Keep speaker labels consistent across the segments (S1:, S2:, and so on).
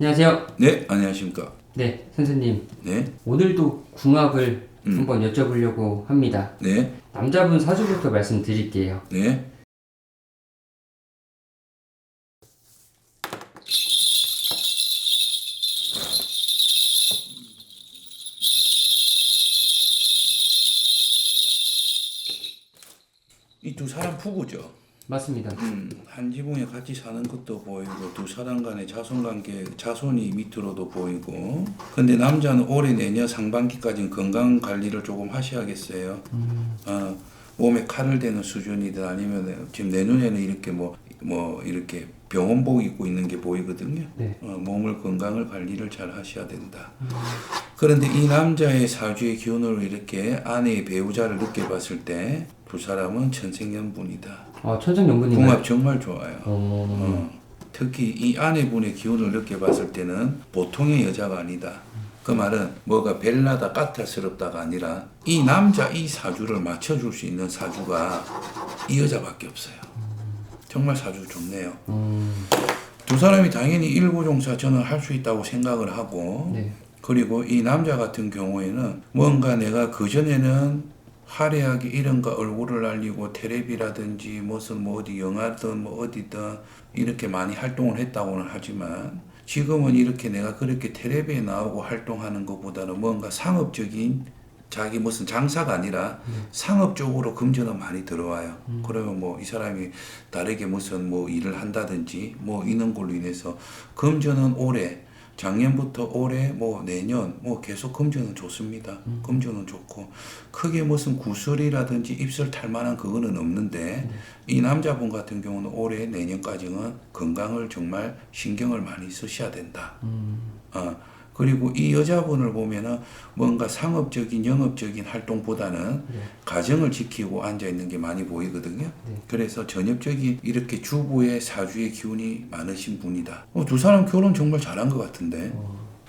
S1: 안녕하세요.
S2: 네, 안녕하십니까.
S1: 네, 선생님.
S2: 네,
S1: 오늘도 궁합을
S2: 음.
S1: 한번 여쭤보려고 합니다.
S2: 네,
S1: 남자분 사주부터 말씀드릴게요.
S2: 네. 이 두 사람 부부죠.
S1: 맞습니다.
S2: 음, 한 지붕에 같이 사는 것도 보이고 두 사람 간의 자손 관계, 자손이 밑으로도 보이고. 근데 남자는 올해 내년 상반기까지는 건강 관리를 조금 하셔야겠어요. 어, 몸에 칼을 대는 수준이든 아니면 지금 내년에는 이렇게 뭐, 뭐 이렇게 병원복 입고 있는 게 보이거든요.
S1: 네.
S2: 어, 몸을 건강을 관리를 잘 하셔야 된다. 그런데 이 남자의 사주의 기운으로 이렇게 아내의 배우자를 느껴봤을 때 두 사람은 천생연분이다.
S1: 어, 천생연분인가요?
S2: 궁합 정말 좋아요.
S1: 어,
S2: 어, 특히 이 아내분의 기운을 느껴봤을 때는 보통의 여자가 아니다. 그 말은 뭐가 벨라다 까탈스럽다가 아니라 이 남자 이 사주를 맞춰줄 수 있는 사주가 이 여자밖에 없어요. 정말 사주 좋네요.
S1: 음,
S2: 두 사람이 당연히 일구종사 저는 할 수 있다고 생각을 하고
S1: 네.
S2: 그리고 이 남자 같은 경우에는 뭔가 내가 그전에는 화려하게 이런 거 얼굴을 알리고 텔레비라든지 무슨 뭐 어디 영화든 뭐 어디든 이렇게 많이 활동을 했다고는 하지만 지금은 이렇게 내가 그렇게 텔레비에 나오고 활동하는 것보다는 뭔가 상업적인 자기 무슨 장사가 아니라 상업적으로 금전은 많이 들어와요. 그러면 뭐 이 사람이 다르게 무슨 뭐 일을 한다든지 뭐 이런 걸로 인해서 금전은 올해 작년부터 올해 뭐 내년 뭐 계속 금전은 좋습니다. 금전은 좋고 크게 무슨 구설이라든지 입술 탈 만한 그거는 없는데 이 남자분 같은 경우는 올해 내년까지는 건강을 정말 신경을 많이 쓰셔야 된다. 어, 그리고 이 여자분을 보면은 뭔가 상업적인 영업적인 활동보다는 가정을 지키고 앉아 있는 게 많이 보이거든요. 그래서 전엽적인 이렇게 주부의 사주의 기운이 많으신 분이다. 어, 두 사람 결혼 정말 잘한 것 같은데.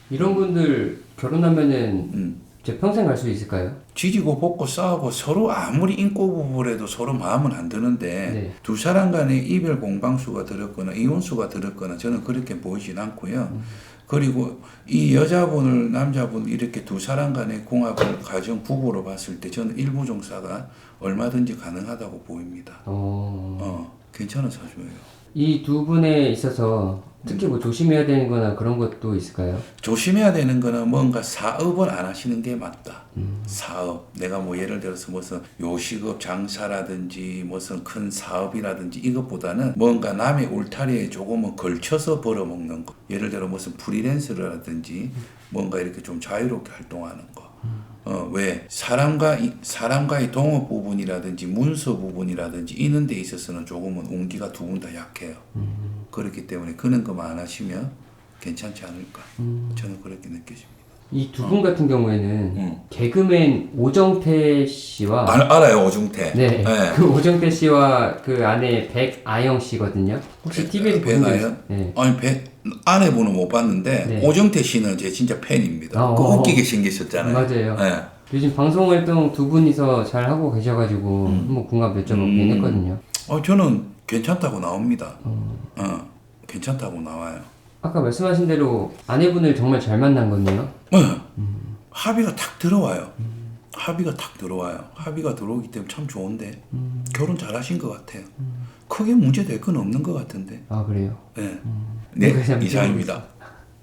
S1: 이런 분들 결혼하면은
S2: 음.
S1: 이제 평생 갈 수 있을까요?
S2: 지지고 볶고 싸우고 서로 아무리 인고 부부래도 서로 마음은 안 드는데
S1: 네.
S2: 두 사람 간에 이별 공방수가 들었거나 이혼수가 들었거나 저는 그렇게 보이진 않고요. 그리고 이 여자분을 남자분 이렇게 두 사람 간의 공합을 가정 부부로 봤을 때 저는 일부 종사가 얼마든지 가능하다고 보입니다.
S1: 어,
S2: 어, 괜찮은 사주예요.
S1: 이 두 분에 있어서 특히 뭐 조심해야 되는 거나 그런 것도 있을까요?
S2: 조심해야 되는 거는 뭔가 사업을 안 하시는 게 맞다. 사업. 내가 뭐 예를 들어서 무슨 요식업 장사라든지 무슨 큰 사업이라든지 이것보다는 뭔가 남의 울타리에 조금은 걸쳐서 벌어먹는 거. 예를 들어 무슨 프리랜서라든지 뭔가 이렇게 좀 자유롭게 활동하는 거. 어, 왜? 사람과, 이- 사람과의 동업 부분이라든지 문서 부분이라든지 이런 데 있어서는 조금은 운기가 두 분 다 약해요. 그렇기 때문에 그런 것만 안 하시면 괜찮지 않을까. 저는 그렇게 느껴집니다.
S1: 이 두분 같은 경우에는
S2: 음.
S1: 개그맨 오정태 씨와
S2: 알, 알아요, 오중태.
S1: 네,
S2: 네.
S1: 그 오정태 씨와 그 아내 백아영 씨거든요. 혹시 TV에서 본 적? 있어요? 네.
S2: 아니, 배, 아내분은 못 봤는데,
S1: 네.
S2: 오정태 씨는 제 진짜 팬입니다.
S1: 어,
S2: 그
S1: 어.
S2: 웃기게 생겼었잖아요.
S1: 맞아요.
S2: 네.
S1: 요즘 방송 활동 두 분이서 잘 하고 계셔가지고
S2: 음.
S1: 한번 궁합 여쭤보긴 했거든요.
S2: 어, 저는 괜찮다고 나옵니다. 어, 괜찮다고 나와요.
S1: 아까 말씀하신 대로 아내분을 정말 잘 만난 거네요.
S2: 네. 합의가 탁 들어와요. 합의가 탁 들어와요. 합의가 들어오기 때문에 참 좋은데, 결혼 잘 하신 것 같아요. 크게 문제 될 건 없는 것 같은데.
S1: 아 그래요.
S2: 네.
S1: 네,
S2: 네,
S1: 그냥
S2: 이상입니다.